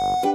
Bye.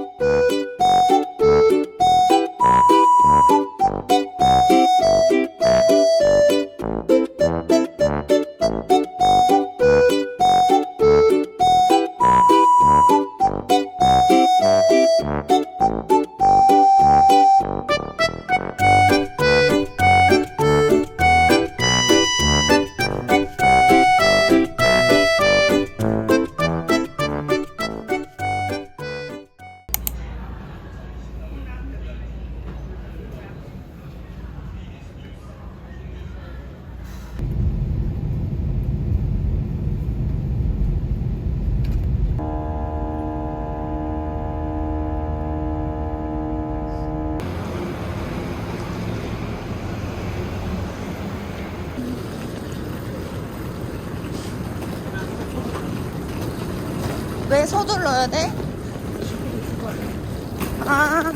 서둘러야 돼? 아.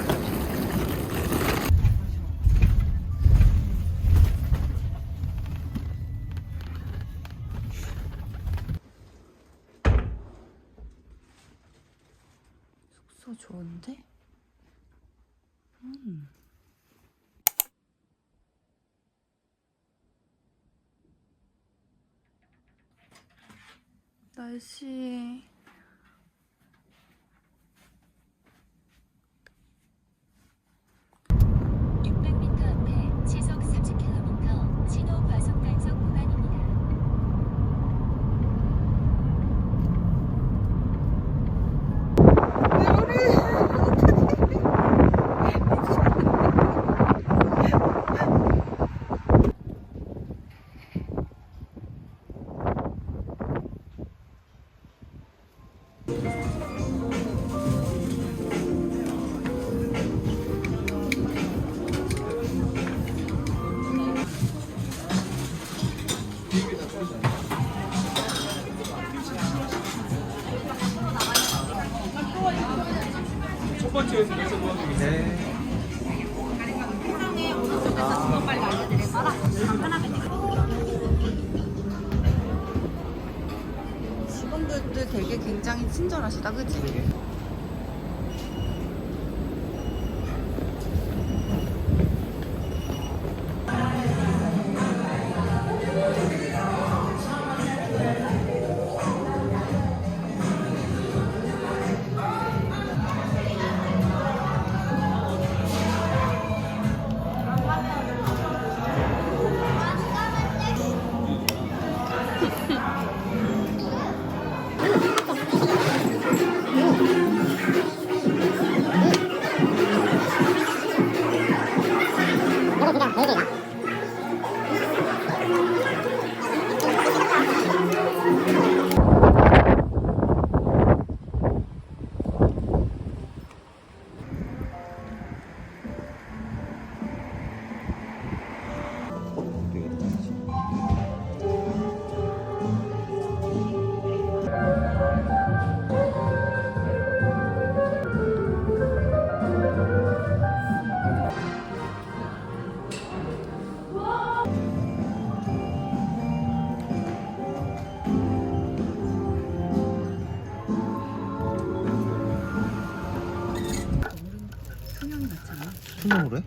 숙소 좋은데? 음. 날씨 lan buraya?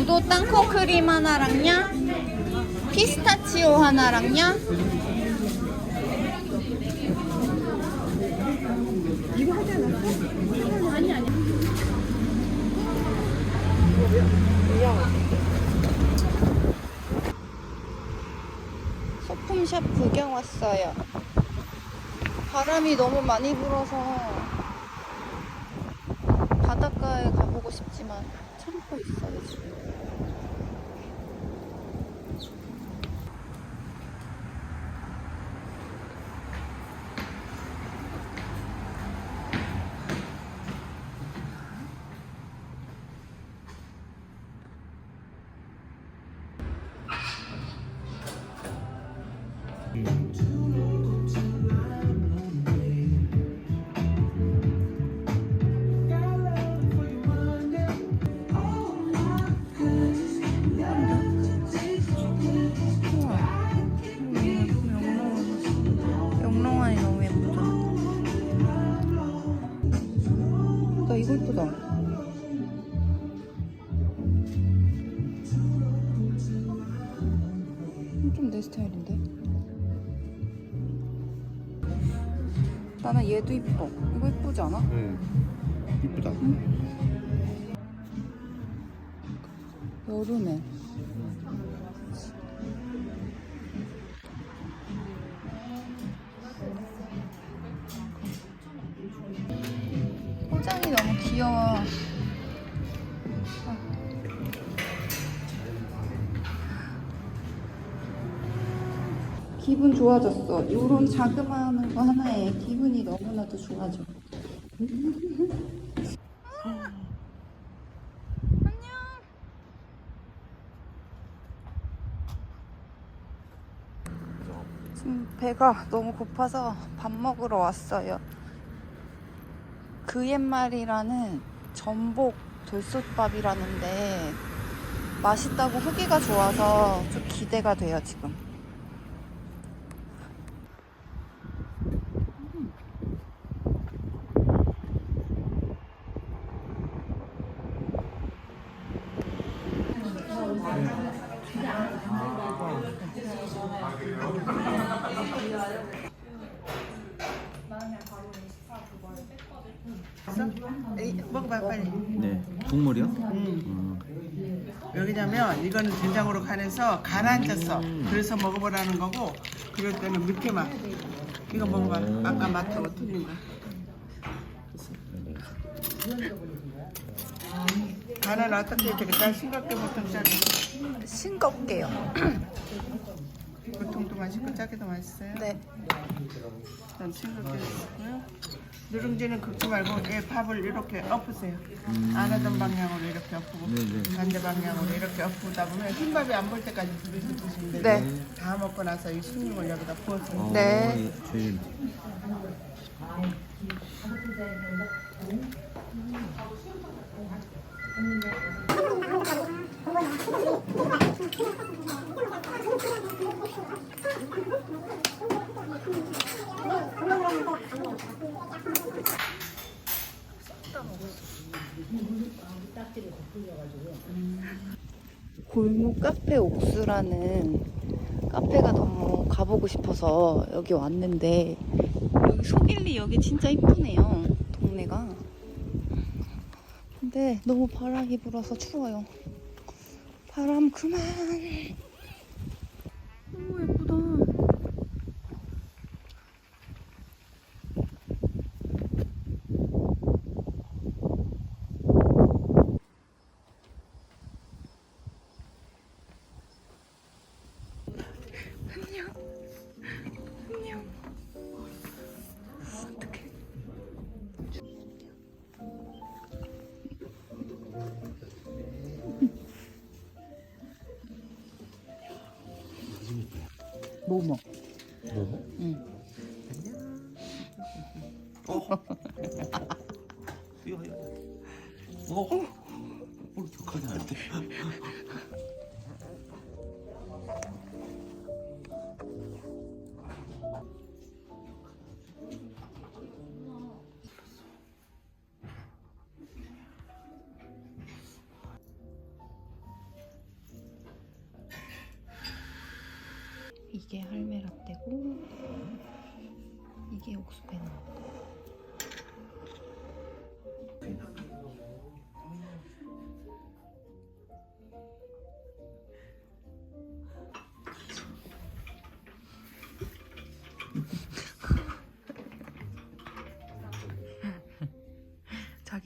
우도 땅콩 크림 하나랑요. 피스타치오 하나랑요. 소품샵 구경 왔어요. 바람이 너무 많이 불어서 바닷가에 가보고 싶지만 참고 있어요 예쁘다. 좀 내 스타일인데. 나는 얘도 이뻐. 이거 이쁘지 않아? 응. 이쁘다. 여름에. 좋아졌어. 이런 자그마한 거 하나에 기분이 너무나도 좋아져. 지금 배가 너무 고파서 밥 먹으러 왔어요. 그 옛말이라는 전복 돌솥밥이라는데 맛있다고 후기가 좋아서 좀 기대가 돼요, 지금. 먹어봐 빨리. 네. 국물이요? 음. 여기냐면 이거는 된장으로 간해서 가라앉았어. 그래서 먹어보라는 거고 그럴 때는 밑에 맛. 이거 먹어봐. 아까 맛하고 틀린 거. 간은 어떻게 되겠다? 싱겁게 보통 짜게. 싱겁게요. 보통도 맛있고 짜게도 맛있어요. 네. 난 싱겁게 먹고요. 누룽지는 긁지 말고 얘 밥을 이렇게 엎으세요. 안 하던 방향으로 이렇게 엎고 네, 네. 반대 방향으로 이렇게 엎다 보면 흰밥이 안 볼 때까지 드시면 되는데 네. 다 먹고 나서 이 숭늉을 여기다 부어서 어, 네. 골목 카페 옥수라는 카페가 너무 가보고 싶어서 여기 왔는데 여기 속일리 여기 진짜 이쁘네요 동네가. 근데 너무 바람이 불어서 추워요 바람 이거 이거. 어? 뭘 격하게 안 돼?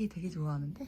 자기 되게 좋아하는데?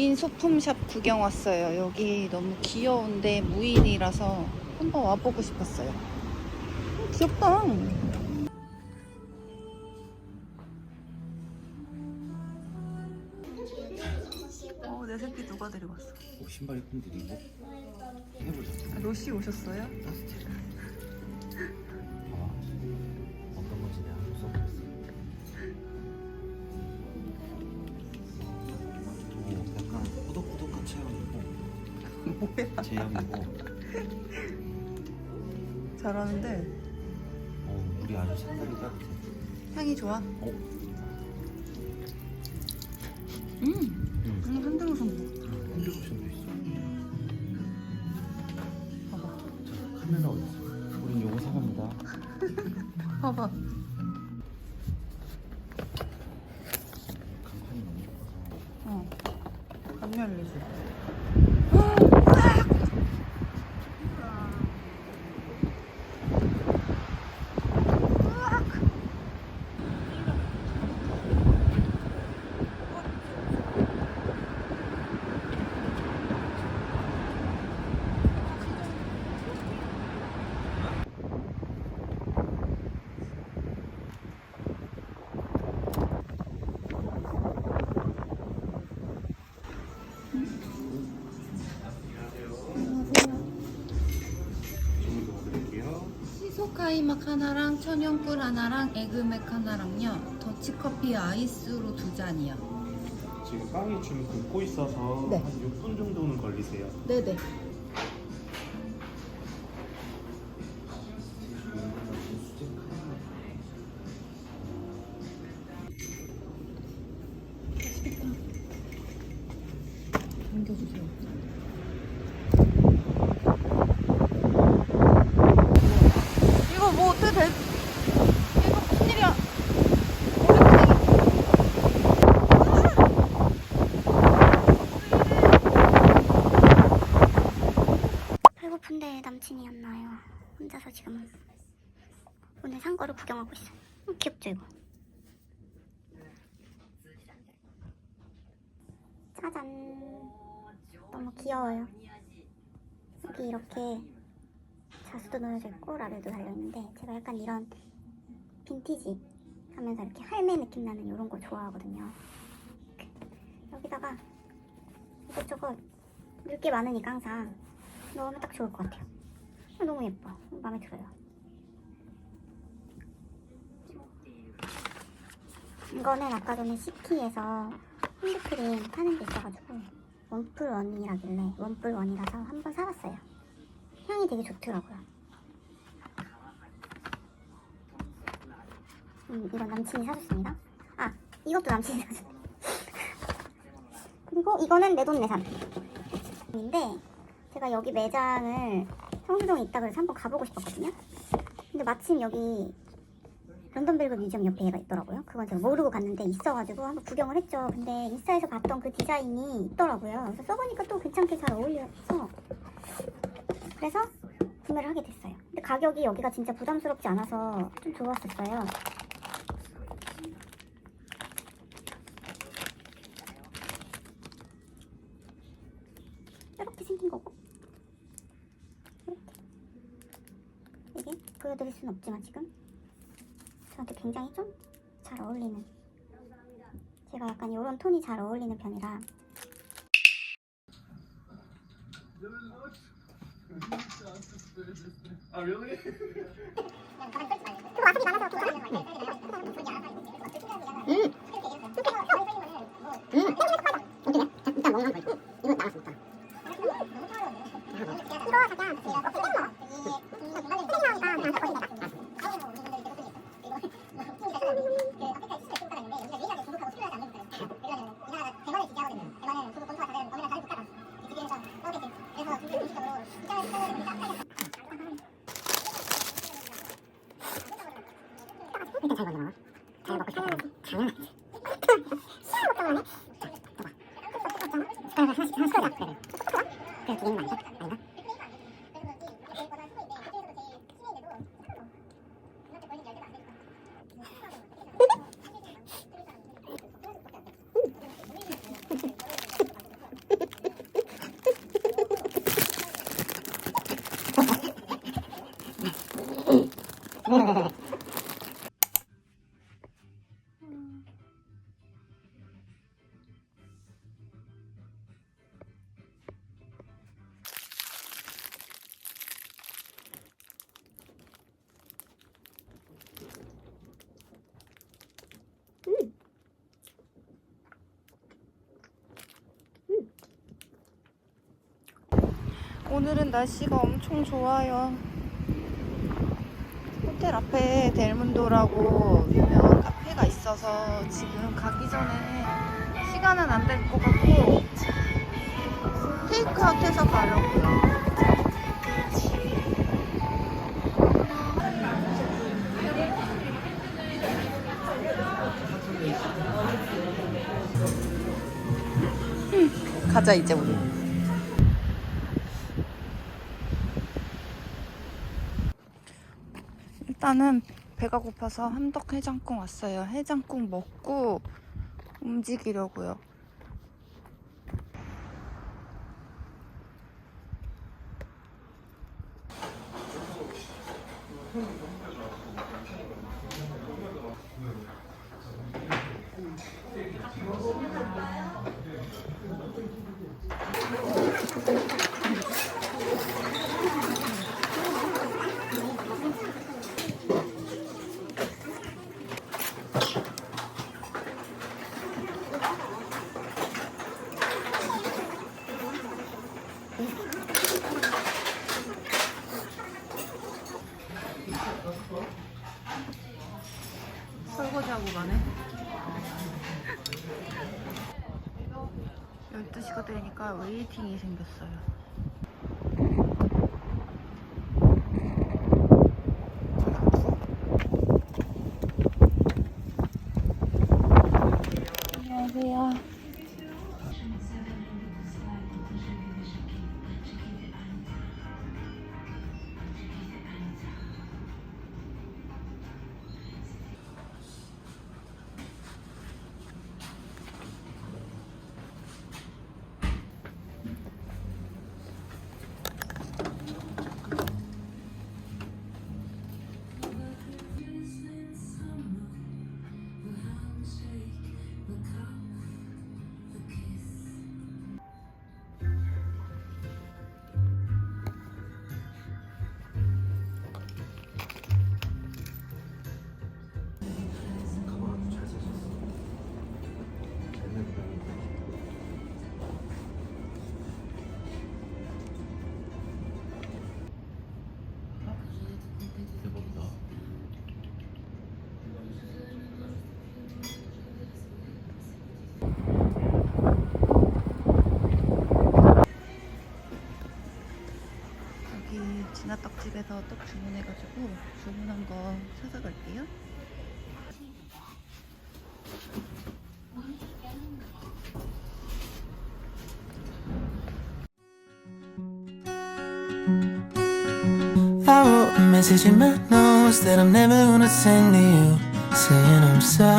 무인 소품샵 구경 왔어요. 여기 너무 귀여운데 무인이라서 한번 와보고 싶었어요. 어, 귀엽다. 어, 내 새끼 누가 데리고 왔어? 오, 신발 이쁜 드리고 해보자. 로시 오셨어요? 제형이고 잘하는데 어, 물이 아주 색깔이 따뜻해. 향이 좋아. 어? 음, 응. 음 한등어선 뭐. 핸드쿠션도 있어. 봐봐. 자, 카메라 어디 있어? 우린 요거 사갑니다. 봐봐. 시소카이막 하나랑 천연꿀 하나랑 에그맥 하나랑요. 더치커피 아이스로 두 잔이요. 지금 빵이 좀 굽고 있어서 네. 한 6분 정도는 걸리세요. 네네. 배고픈데 남친이 안 나요. 혼자서 지금 오늘 산 거를 구경하고 있어요. 어, 귀엽죠 이거? 짜잔. 너무 귀여워요. 여기 이렇게 자수도 놓여져 있고 라벨도 달려 있는데 제가 약간 이런 빈티지 하면서 이렇게 할매 느낌 나는 이런 거 좋아하거든요. 여기다가 이것저것 넣을 게 많으니까 항상 넣으면 딱 좋을 것 같아요. 너무 예뻐. 마음에 들어요. 이거는 아까 전에 시티에서 핸드크림 파는 게 있어가지고 원뿔 원이라길래 원뿔 원이라서 한번 사봤어요. 향이 되게 좋더라고요. 음, 이건 남친이 사줬습니다. 아, 이것도 남친이 사줬. 그리고 이거는 내 돈 내산. 인데 제가 여기 매장을 성수동에 있다 그래서 한번 가보고 싶었거든요. 근데 마침 여기 런던 벨벳 뮤지엄 옆에 얘가 있더라고요. 그건 제가 모르고 갔는데 있어가지고 한번 구경을 했죠. 근데 인스타에서 봤던 그 디자인이 있더라고요. 그래서 써보니까 또 괜찮게 잘 어울려서 그래서 구매를 하게 됐어요. 근데 가격이 여기가 진짜 부담스럽지 않아서 좀 좋았었어요. 이렇게 생긴 거고 이렇게 이게 보여드릴 수는 없지만 지금 저한테 굉장히 좀 잘 어울리는 제가 약간 이런 톤이 잘 어울리는 편이라. 아, really? 오늘은 날씨가 엄청 좋아요. 호텔 앞에 델문도라고 유명한 카페가 있어서 지금 가기 전에 시간은 안 될 것 같고 테이크아웃 해서 가려고요. 음, 가자 이제 우리. 일단은 배가 고파서 함덕 해장국 왔어요. 해장국 먹고 움직이려고요. 설거지하고 가네. 12시가 웨이팅이 생겼어요. 가서 떡 주문해가지고 주문한 거 찾아갈게요. Message in my notes that I'm never gonna send to you, saying I'm sorry.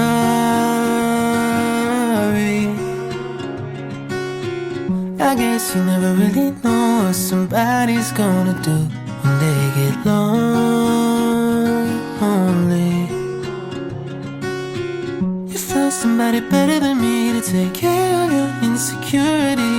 I guess you never really know what somebody's gonna do take it lonely. You found somebody better than me to take care of your insecurities.